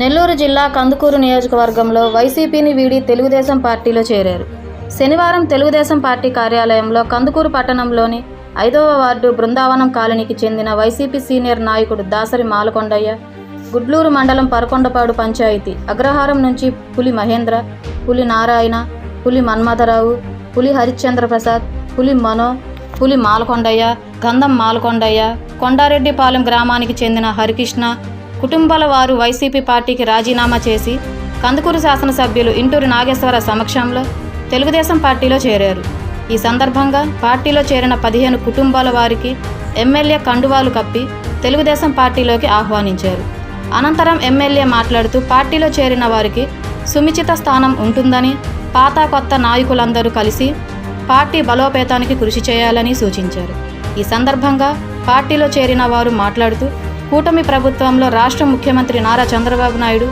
నెల్లూరు జిల్లా కందుకూరు నియోజకవర్గంలో వైసీపీని వీడి తెలుగుదేశం పార్టీలో చేరారు. శనివారం తెలుగుదేశం పార్టీ కార్యాలయంలో కందుకూరు పట్టణంలోని ఐదవ వార్డు బృందావనం కాలనీకి చెందిన వైసీపీ సీనియర్ నాయకుడు దాసరి మాలకొండయ్య గుడ్లూరు మండలం పరకొండపాడు పంచాయతీ అగ్రహారం నుంచి పులి మహేంద్ర పులి నారాయణ పులి మన్మథరావు పులి హరిశ్చంద్ర ప్రసాద్ పులి మనో పులి మాలకొండయ్య గంధం మాలకొండయ్య కొండారెడ్డిపాలెం గ్రామానికి చెందిన హరికృష్ణ కుటుంబాల వారు వైసీపీ పార్టీకి రాజీనామా చేసి కందుకూరు శాసనసభ్యులు ఇంటూరు నాగేశ్వర సమక్షంలో తెలుగుదేశం పార్టీలో చేరారు. ఈ సందర్భంగా పార్టీలో చేరిన పదిహేను కుటుంబాల వారికి ఎమ్మెల్యే కండువాలు కప్పి తెలుగుదేశం పార్టీలోకి ఆహ్వానించారు. అనంతరం ఎమ్మెల్యే మాట్లాడుతూ పార్టీలో చేరిన వారికి సుమిచిత స్థానం ఉంటుందని పాత కొత్త నాయకులందరూ కలిసి పార్టీ బలోపేతానికి కృషి చేయాలని సూచించారు. ఈ సందర్భంగా పార్టీలో చేరిన వారు మాట్లాడుతూ కూటమి ప్రభుత్వంలో రాష్ట్ర ముఖ్యమంత్రి నారా చంద్రబాబు నాయుడు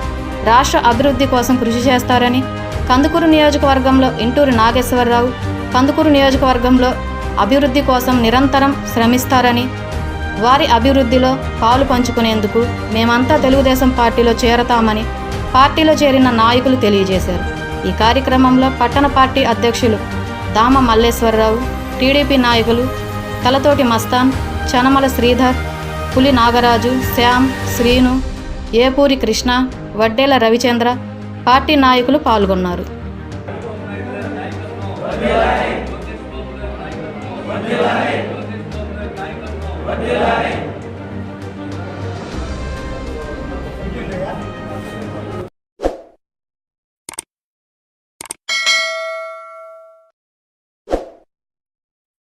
రాష్ట్ర అభివృద్ధి కోసం కృషి చేస్తారని కందుకూరు నియోజకవర్గంలో ఇంటూరు నాగేశ్వరరావు కందుకూరు నియోజకవర్గంలో అభివృద్ధి కోసం నిరంతరం శ్రమిస్తారని వారి అభివృద్ధిలో పాలు పంచుకునేందుకు మేమంతా తెలుగుదేశం పార్టీలో చేరతామని పార్టీలో చేరిన నాయకులు తెలియజేశారు. ఈ కార్యక్రమంలో పట్టణ పార్టీ అధ్యక్షులు దామ మల్లేశ్వరరావు టీడీపీ నాయకులు తలతోటి మస్తాన్ చనమల శ్రీధర్ పులి నాగరాజు శ్యామ్ శ్రీను ఏపూరి కృష్ణ వడ్డేల రవిచంద్ర పార్టీ నాయకులు పాల్గొన్నారు. వర్ధిల్లాలి